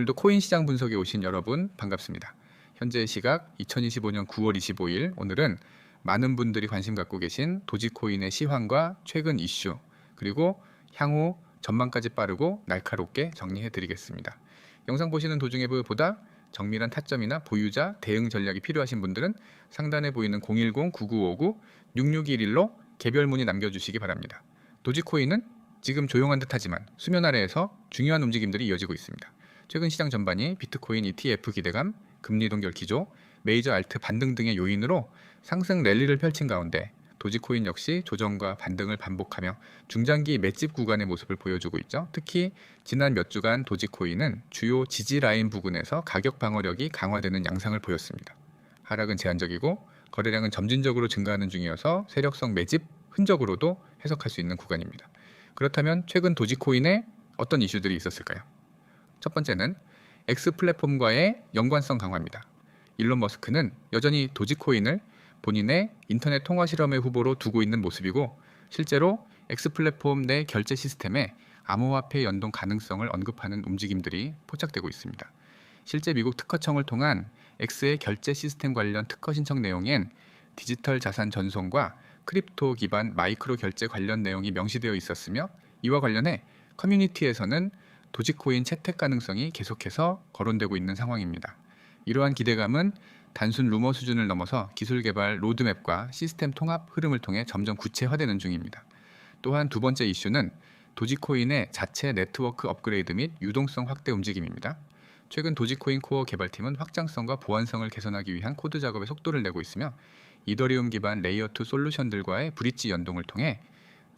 오늘도 코인 시장 분석에 오신 여러분 반갑습니다. 현재 시각 2025년 9월 25일 오늘은 많은 분들이 관심 갖고 계신 도지코인의 시황과 최근 이슈 그리고 향후 전망까지 빠르고 날카롭게 정리해 드리겠습니다. 영상 보시는 도중에 보다 정밀한 타점이나 보유자 대응 전략이 필요하신 분들은 상단에 보이는 010-9959-6611로 개별 문의 남겨주시기 바랍니다. 도지코인은 지금 조용한 듯하지만 수면 아래에서 중요한 움직임들이 이어지고 있습니다. 최근 시장 전반이 비트코인 ETF 기대감, 금리 동결 기조, 메이저 알트 반등 등의 요인으로 상승 랠리를 펼친 가운데 도지코인 역시 조정과 반등을 반복하며 중장기 맷집 구간의 모습을 보여주고 있죠. 특히 지난 몇 주간 도지코인은 주요 지지 라인 부근에서 가격 방어력이 강화되는 양상을 보였습니다. 하락은 제한적이고 거래량은 점진적으로 증가하는 중이어서 세력성 매집 흔적으로도 해석할 수 있는 구간입니다. 그렇다면 최근 도지코인에 어떤 이슈들이 있었을까요? 첫 번째는 X 플랫폼과의 연관성 강화입니다. 일론 머스크는 여전히 도지코인을 본인의 인터넷 통화 실험의 후보로 두고 있는 모습이고 실제로 X 플랫폼 내 결제 시스템에 암호화폐 연동 가능성을 언급하는 움직임들이 포착되고 있습니다. 실제 미국 특허청을 통한 X의 결제 시스템 관련 특허 신청 내용엔 디지털 자산 전송과 크립토 기반 마이크로 결제 관련 내용이 명시되어 있었으며 이와 관련해 커뮤니티에서는 도지코인 채택 가능성이 계속해서 거론되고 있는 상황입니다. 이러한 기대감은 단순 루머 수준을 넘어서 기술 개발 로드맵과 시스템 통합 흐름을 통해 점점 구체화되는 중입니다. 또한 두 번째 이슈는 도지코인의 자체 네트워크 업그레이드 및 유동성 확대 움직임입니다. 최근 도지코인 코어 개발팀은 확장성과 보안성을 개선하기 위한 코드 작업에 속도를 내고 있으며 이더리움 기반 레이어 2 솔루션들과의 브릿지 연동을 통해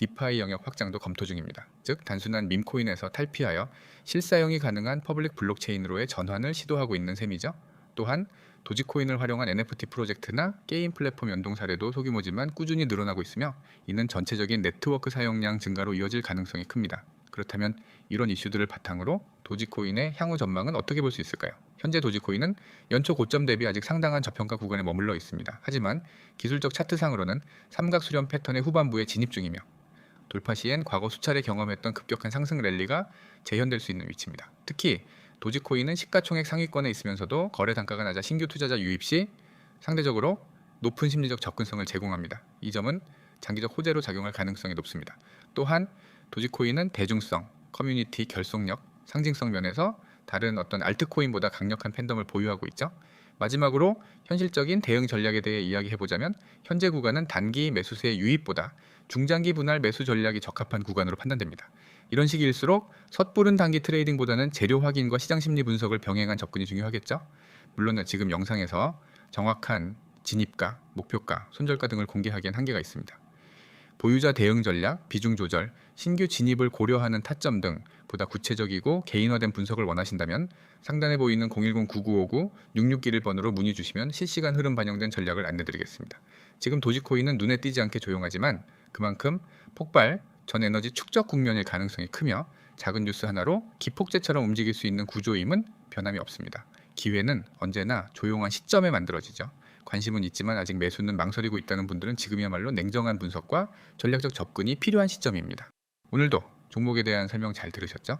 디파이 영역 확장도 검토 중입니다. 즉 단순한 밈코인에서 탈피하여 실사용이 가능한 퍼블릭 블록체인으로의 전환을 시도하고 있는 셈이죠. 또한 도지코인을 활용한 NFT 프로젝트나 게임 플랫폼 연동 사례도 소규모지만 꾸준히 늘어나고 있으며 이는 전체적인 네트워크 사용량 증가로 이어질 가능성이 큽니다. 그렇다면 이런 이슈들을 바탕으로 도지코인의 향후 전망은 어떻게 볼 수 있을까요? 현재 도지코인은 연초 고점 대비 아직 상당한 저평가 구간에 머물러 있습니다. 하지만 기술적 차트상으로는 삼각 수렴 패턴의 후반부에 진입 중이며 돌파 시엔 과거 수차례 경험했던 급격한 상승 랠리가 재현될 수 있는 위치입니다. 특히 도지코인은 시가총액 상위권에 있으면서도 거래 단가가 낮아 신규 투자자 유입 시 상대적으로 높은 심리적 접근성을 제공합니다. 이 점은 장기적 호재로 작용할 가능성이 높습니다. 또한 도지코인은 대중성, 커뮤니티 결속력, 상징성 면에서 다른 어떤 알트코인보다 강력한 팬덤을 보유하고 있죠. 마지막으로 현실적인 대응 전략에 대해 이야기해 보자면 현재 구간은 단기 매수세의 유입보다 중장기 분할 매수 전략이 적합한 구간으로 판단됩니다. 이런 시기일수록 섣부른 단기 트레이딩보다는 재료 확인과 시장 심리 분석을 병행한 접근이 중요하겠죠. 물론 지금 영상에서 정확한 진입가, 목표가, 손절가 등을 공개하기엔 한계가 있습니다. 보유자 대응 전략, 비중 조절, 신규 진입을 고려하는 타점 등 보다 구체적이고 개인화된 분석을 원하신다면 상단에 보이는 010-9959-6611번으로 문의 주시면 실시간 흐름 반영된 전략을 안내드리겠습니다. 지금 도지코인은 눈에 띄지 않게 조용하지만 그만큼 폭발, 전 에너지 축적 국면일 가능성이 크며 작은 뉴스 하나로 기폭제처럼 움직일 수 있는 구조임은 변함이 없습니다. 기회는 언제나 조용한 시점에 만들어지죠. 관심은 있지만 아직 매수는 망설이고 있다는 분들은 지금이야말로 냉정한 분석과 전략적 접근이 필요한 시점입니다. 오늘도 종목에 대한 설명 잘 들으셨죠?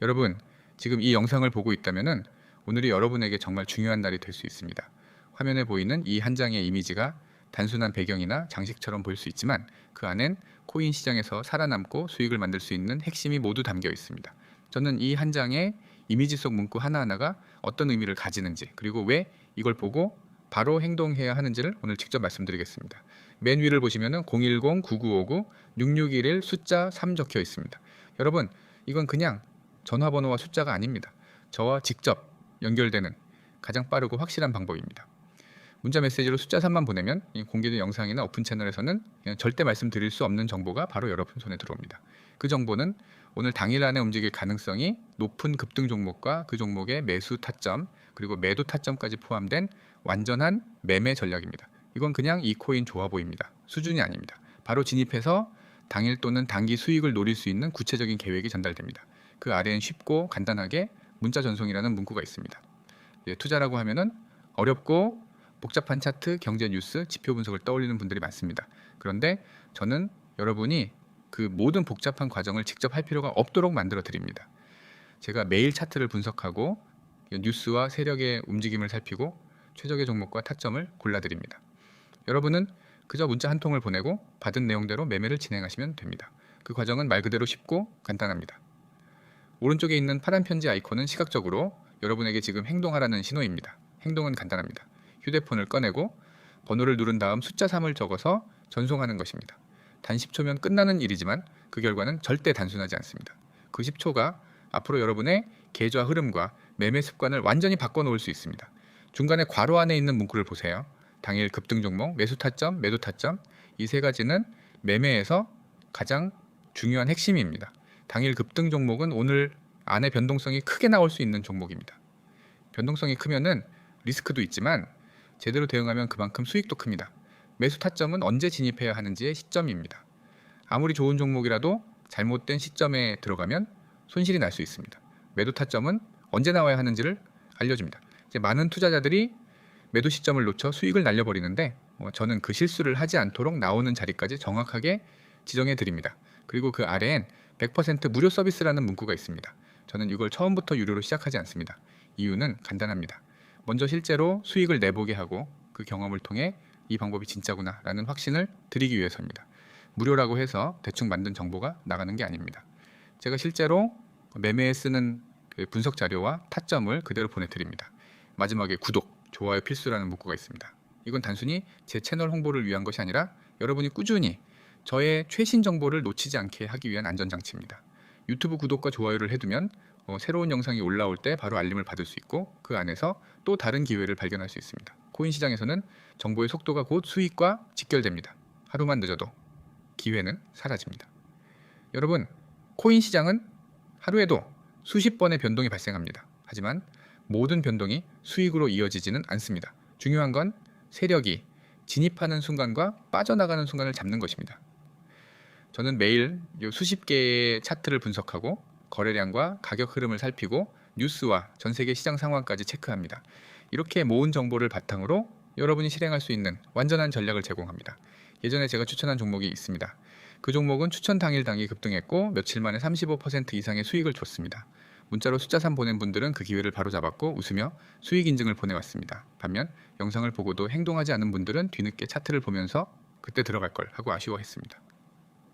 여러분, 지금 이 영상을 보고 있다면 오늘이 여러분에게 정말 중요한 날이 될 수 있습니다. 화면에 보이는 이 한 장의 이미지가 단순한 배경이나 장식처럼 보일 수 있지만 그 안엔 코인 시장에서 살아남고 수익을 만들 수 있는 핵심이 모두 담겨 있습니다. 저는 이 한 장의 이미지 속 문구 하나하나가 어떤 의미를 가지는지 그리고 왜 이걸 보고 바로 행동해야 하는지를 오늘 직접 말씀드리겠습니다. 맨 위를 보시면은 010-9959-6611 숫자 3 적혀 있습니다. 여러분, 이건 그냥 전화번호와 숫자가 아닙니다. 저와 직접 연결되는 가장 빠르고 확실한 방법입니다. 문자 메시지로 숫자 3만 보내면 공개된 영상이나 오픈 채널에서는 절대 말씀드릴 수 없는 정보가 바로 여러분 손에 들어옵니다. 그 정보는 오늘 당일 안에 움직일 가능성이 높은 급등 종목과 그 종목의 매수 타점 그리고 매도 타점까지 포함된 완전한 매매 전략입니다. 이건 그냥 이 코인 좋아 보입니다. 수준이 아닙니다. 바로 진입해서 당일 또는 단기 수익을 노릴 수 있는 구체적인 계획이 전달됩니다. 그 아래엔 쉽고 간단하게 문자 전송이라는 문구가 있습니다. 투자라고 하면은 어렵고 복잡한 차트, 경제 뉴스, 지표 분석을 떠올리는 분들이 많습니다. 그런데 저는 여러분이 그 모든 복잡한 과정을 직접 할 필요가 없도록 만들어 드립니다. 제가 매일 차트를 분석하고 뉴스와 세력의 움직임을 살피고 최적의 종목과 타점을 골라 드립니다. 여러분은 그저 문자 한 통을 보내고 받은 내용대로 매매를 진행하시면 됩니다. 그 과정은 말 그대로 쉽고 간단합니다. 오른쪽에 있는 파란 편지 아이콘은 시각적으로 여러분에게 지금 행동하라는 신호입니다. 행동은 간단합니다. 휴대폰을 꺼내고 번호를 누른 다음 숫자 3을 적어서 전송하는 것입니다. 단 10초면 끝나는 일이지만 그 결과는 절대 단순하지 않습니다. 그 10초가 앞으로 여러분의 계좌 흐름과 매매 습관을 완전히 바꿔놓을 수 있습니다. 중간에 괄호 안에 있는 문구를 보세요. 당일 급등 종목, 매수 타점, 매도 타점 이 세 가지는 매매에서 가장 중요한 핵심입니다. 당일 급등 종목은 오늘 안에 변동성이 크게 나올 수 있는 종목입니다. 변동성이 크면은 리스크도 있지만 제대로 대응하면 그만큼 수익도 큽니다. 매수 타점은 언제 진입해야 하는지의 시점입니다. 아무리 좋은 종목이라도 잘못된 시점에 들어가면 손실이 날 수 있습니다. 매도 타점은 언제 나와야 하는지를 알려줍니다. 이제 많은 투자자들이 매도 시점을 놓쳐 수익을 날려버리는데 어, 저는 그 실수를 하지 않도록 나오는 자리까지 정확하게 지정해 드립니다. 그리고 그 아래엔 100% 무료 서비스라는 문구가 있습니다. 저는 이걸 처음부터 유료로 시작하지 않습니다. 이유는 간단합니다. 먼저 실제로 수익을 내보게 하고 그 경험을 통해 이 방법이 진짜구나 라는 확신을 드리기 위해서입니다. 무료라고 해서 대충 만든 정보가 나가는 게 아닙니다. 제가 실제로 매매에 쓰는 그 분석 자료와 타점을 그대로 보내드립니다. 마지막에 구독, 좋아요 필수라는 문구가 있습니다. 이건 단순히 제 채널 홍보를 위한 것이 아니라 여러분이 꾸준히 저의 최신 정보를 놓치지 않게 하기 위한 안전장치입니다. 유튜브 구독과 좋아요를 해두면 어, 새로운 영상이 올라올 때 바로 알림을 받을 수 있고 그 안에서 또 다른 기회를 발견할 수 있습니다. 코인 시장에서는 정보의 속도가 곧 수익과 직결됩니다. 하루만 늦어도 기회는 사라집니다. 여러분, 코인 시장은 하루에도 수십 번의 변동이 발생합니다. 하지만 모든 변동이 수익으로 이어지지는 않습니다. 중요한 건 세력이 진입하는 순간과 빠져나가는 순간을 잡는 것입니다. 저는 매일 요 수십 개의 차트를 분석하고 거래량과 가격 흐름을 살피고 뉴스와 전 세계 시장 상황까지 체크합니다. 이렇게 모은 정보를 바탕으로 여러분이 실행할 수 있는 완전한 전략을 제공합니다. 예전에 제가 추천한 종목이 있습니다. 그 종목은 추천 당일 당일 급등했고 며칠 만에 35% 이상의 수익을 줬습니다. 문자로 숫자 3 보낸 분들은 그 기회를 바로 잡았고 웃으며 수익 인증을 보내왔습니다. 반면 영상을 보고도 행동하지 않은 분들은 뒤늦게 차트를 보면서 그때 들어갈 걸 하고 아쉬워했습니다.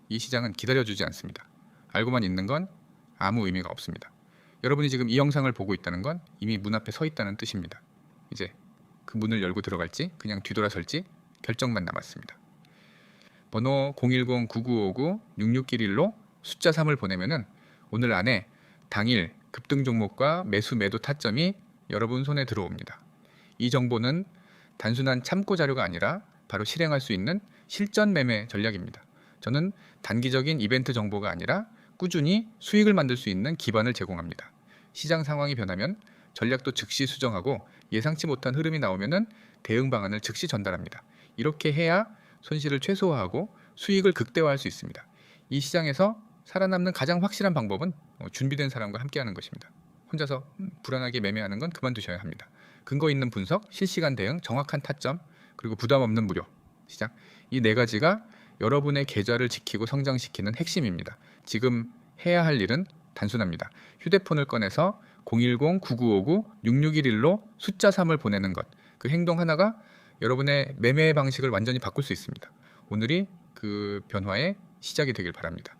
이 시장은 기다려주지 않습니다. 알고만 있는 건 아무 의미가 없습니다. 여러분이 지금 이 영상을 보고 있다는 건 이미 문 앞에 서 있다는 뜻입니다. 이제 그 문을 열고 들어갈지 그냥 뒤돌아설지 결정만 남았습니다. 번호 010-9959-6611로 숫자 3을 보내면은 오늘 안에 당일 급등 종목과 매수 매도 타점이 여러분 손에 들어옵니다. 이 정보는 단순한 참고 자료가 아니라 바로 실행할 수 있는 실전 매매 전략입니다. 저는 단기적인 이벤트 정보가 아니라 꾸준히 수익을 만들 수 있는 기반을 제공합니다. 시장 상황이 변하면 전략도 즉시 수정하고 예상치 못한 흐름이 나오면은 대응 방안을 즉시 전달합니다. 이렇게 해야 손실을 최소화하고 수익을 극대화할 수 있습니다. 이 시장에서 살아남는 가장 확실한 방법은 어, 준비된 사람과 함께하는 것입니다. 혼자서 음, 불안하게 매매하는 건 그만두셔야 합니다. 근거 있는 분석, 실시간 대응, 정확한 타점, 그리고 부담 없는 무료 시장 이네 가지가 여러분의 계좌를 지키고 성장시키는 핵심입니다. 지금 해야 할 일은 단순합니다. 휴대폰을 꺼내서 010-9959-6611로 숫자 3을 보내는 것. 그 행동 하나가 여러분의 매매 방식을 완전히 바꿀 수 있습니다. 오늘이 그 변화의 시작이 되길 바랍니다.